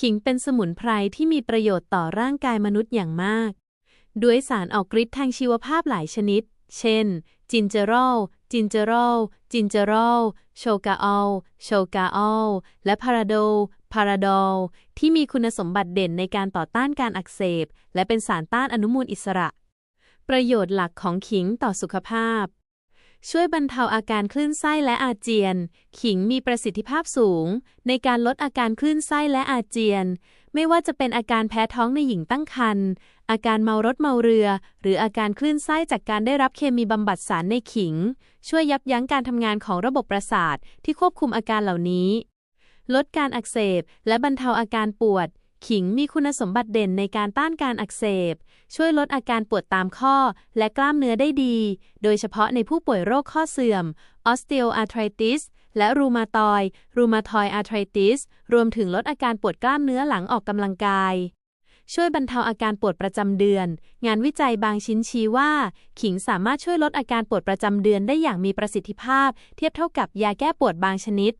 ขิงเป็นสมุนไพรที่มีประโยชน์ต่อร่างกายมนุษย์อย่างมาก ด้วยสารออกฤทธิ์ทางชีวภาพหลายชนิด เช่น จินเจอรอล จินเจอรอล จินเจอรอล โชกาออล โชกาออล และพาราโดพาราดอล ที่มีคุณสมบัติเด่นในการต่อต้านการอักเสบ และเป็นสารต้านอนุมูลอิสระ ประโยชน์หลักของขิงต่อสุขภาพ ช่วยบรรเทาอาการคลื่นไส้และอาเจียน ขิงมีประสิทธิภาพสูง ในการลดอาการคลื่นไส้และอาเจียน ไม่ว่าจะเป็นอาการแพ้ท้องในหญิงตั้งครรภ์ อาการเมารถเมาเรือ หรืออาการคลื่นไส้จากการได้รับเคมีบำบัดสารในขิง ช่วยยับยั้งการทำงานของระบบประสาทที่ควบคุมอาการเหล่านี้ ลดการอักเสบและบรรเทาอาการปวด ขิงมีคุณสมบัติเด่นในการต้านการอักเสบ ช่วยลดอาการปวดตามข้อและกล้ามเนื้อได้ดี โดยเฉพาะในผู้ป่วยโรคข้อเสื่อม osteoarthritis และรูมาตอยรูมาทอยอาร์ทริติส รวมถึงลดอาการปวดกล้ามเนื้อหลังออกกำลังกาย ช่วยบรรเทาอาการปวดประจำเดือน งานวิจัยบางชิ้นชี้ว่า ขิงสามารถช่วยลดอาการปวดประจำเดือนได้อย่างมีประสิทธิภาพ เทียบเท่ากับยาแก้ปวดบางชนิด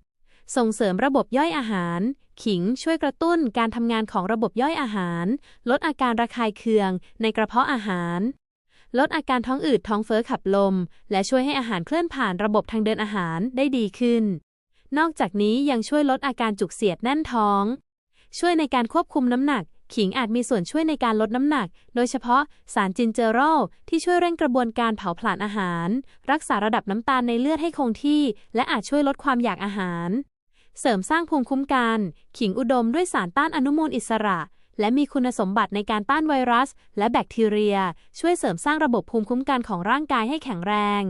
ส่งเสริมระบบย่อยอาหาร ขิงช่วยกระตุ้นการทำงานของระบบย่อยอาหาร ลดอาการระคายเคืองในกระเพาะอาหาร ลดอาการท้องอืดท้องเฟ้อขับลม และช่วยให้อาหารเคลื่อนผ่านระบบทางเดินอาหารได้ดีขึ้น นอกจากนี้ยังช่วยลดอาการจุกเสียดแน่นท้อง ช่วยในการควบคุมน้ำหนัก ขิงอาจมีส่วนช่วยในการลดน้ำหนัก โดยเฉพาะสารจินเจอรอลที่ช่วยเร่งกระบวนการเผาผลาญอาหาร รักษาระดับน้ำตาลในเลือดให้คงที่ และอาจช่วยลดความอยากอาหาร เสริมสร้างภูมิคุ้มกัน ขิงอุดมด้วยสารต้านอนุมูลอิสระ และมีคุณสมบัติในการต้านไวรัส และแบคทีเรีย ช่วยเสริมสร้างระบบภูมิคุ้มกันของร่างกายให้แข็งแรง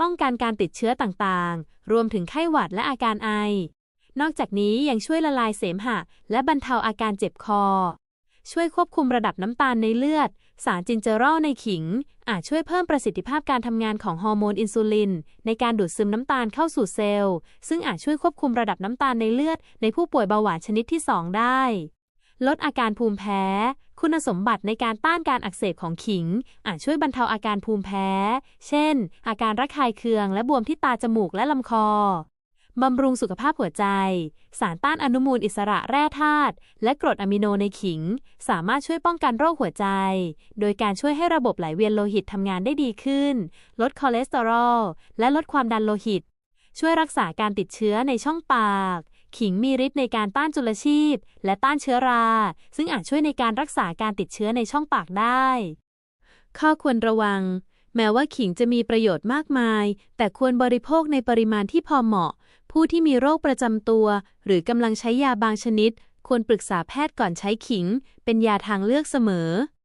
ป้องกันการติดเชื้อต่างๆ รวมถึงไข้หวัดและอาการไอ นอกจากนี้ยังช่วยละลายเสมหะ และบรรเทาอาการเจ็บคอ ช่วยควบคุมระดับน้ำตาลในเลือด สารจินเจอรอลในขิง อาจช่วยเพิ่มประสิทธิภาพการทำงานของฮอร์โมนอินซูลิน ในการดูดซึมน้ำตาลเข้าสู่เซลล์ ซึ่งอาจช่วยควบคุมระดับน้ำตาลในเลือด ในผู้ป่วยเบาหวานชนิดที่ 2 ได้ ลดอาการภูมิแพ้ คุณสมบัติในการต้านการอักเสบของขิง อาจช่วยบรรเทาอาการภูมิแพ้ เช่น อาการระคายเคืองและบวมที่ตาจมูกและลำคอ บำรุงสุขภาพหัวใจ สารต้านอนุมูลอิสระแร่ธาตุและกรดอะมิโนในขิง สามารถช่วยป้องกันโรคหัวใจ โดยการช่วยให้ระบบไหลเวียนโลหิตทำงานได้ดีขึ้น ลดคอเลสเตอรอล และลดความดันโลหิต ช่วยรักษาการติดเชื้อในช่องปาก ขิงมีฤทธิ์ในการต้านจุลชีพ และต้านเชื้อรา ซึ่งอาจช่วยในการรักษาการติดเชื้อในช่องปากได้ ข้อควรระวัง แม้ว่าขิงจะมีประโยชน์มากมาย แต่ควรบริโภคในปริมาณที่พอเหมาะ ผู้ที่มีโรคประจำตัว หรือกำลังใช้ยาบางชนิด ควรปรึกษาแพทย์ก่อนใช้ขิง เป็นยาทางเลือกเสมอ